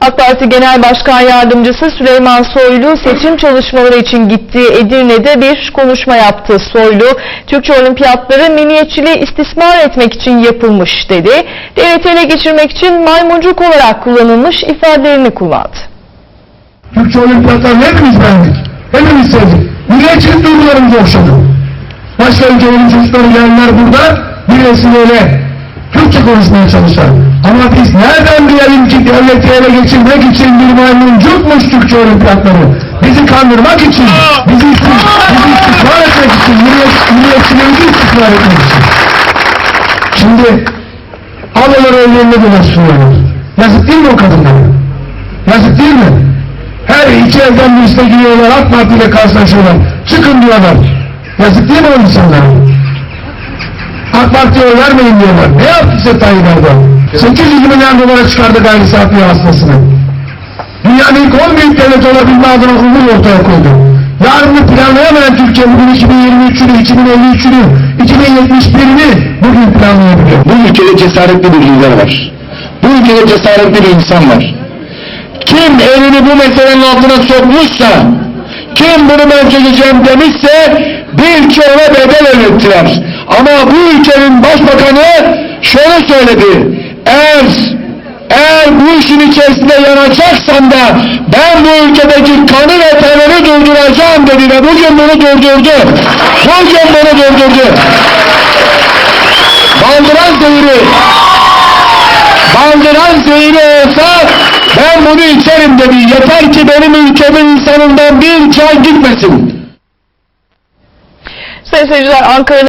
AK Parti Genel Başkan Yardımcısı Süleyman Soylu seçim çalışmaları için gittiği Edirne'de bir konuşma yaptı. Soylu, Türkçe olimpiyatları milliyetçiliği istismar etmek için yapılmış dedi. Devleti ele geçirmek için maymuncuk olarak kullanılmış ifadelerini kullandı. Türkçe olimpiyatlarını hepimiz beğendik. Hepimiz sevdik. Milliyetçilik duygularımızı okşadı. Başka ülkelerin çocukları gelenler burada bir vesileyle Türkçe konuşmaya çalışlar. Ama biz nereden bilelim ki devleti ele geçirmek için bir maymuncukmuş Türkçe olimpiyatları. Bizi kandırmak için, bizi, bizi istismar etmek için, milliyet, milliyetçiliğimizi istismar etmek için. Şimdi alıyorlar önlerine dolaştırıyorlar. Yazık değil mi o kadınlara? Yazık değil mi? Her iki elden bir üste giriyorlar, AK Parti ile karşılaşıyorlar. Çıkın diyorlar. Yazık değil mi o insanlara? AK Parti'ye oy vermeyin diyorlar. Ne yaptı size Tayyip Erdoğan? 800 milyar dolara çıkardı gayri safi hastasını. Dünyanın ilk 10 büyük devlet olabilme adına umut ortaya koydu. Yarını planlayamayan Türkiye bugün 2023'ünü, 2053'ünü, 2071'ini bugün planlayabiliyor. Bu ülkede cesaretli bir lider var. Bu ülkede cesaretli bir insan var. Kim elini bu meselenin altına sokmuşsa, kim bunu ben çözeceğim demişse birçoğuna bedel ödettiler. Ama bu ülkenin başbakanı şöyle söyledi. Eğer eğer bu işin içerisinde yanacaksam da ben bu ülkedeki kanı ve terörü durduracağım dedi ve bugün bunu durdurdu. Bugün bunu durdurdu. Baldıran zehri Baldıran zehri olsa ben bunu içerim dedi. Yeter ki benim ülkemin insanından bir can gitmesin. Sayın seyirciler Ankara'da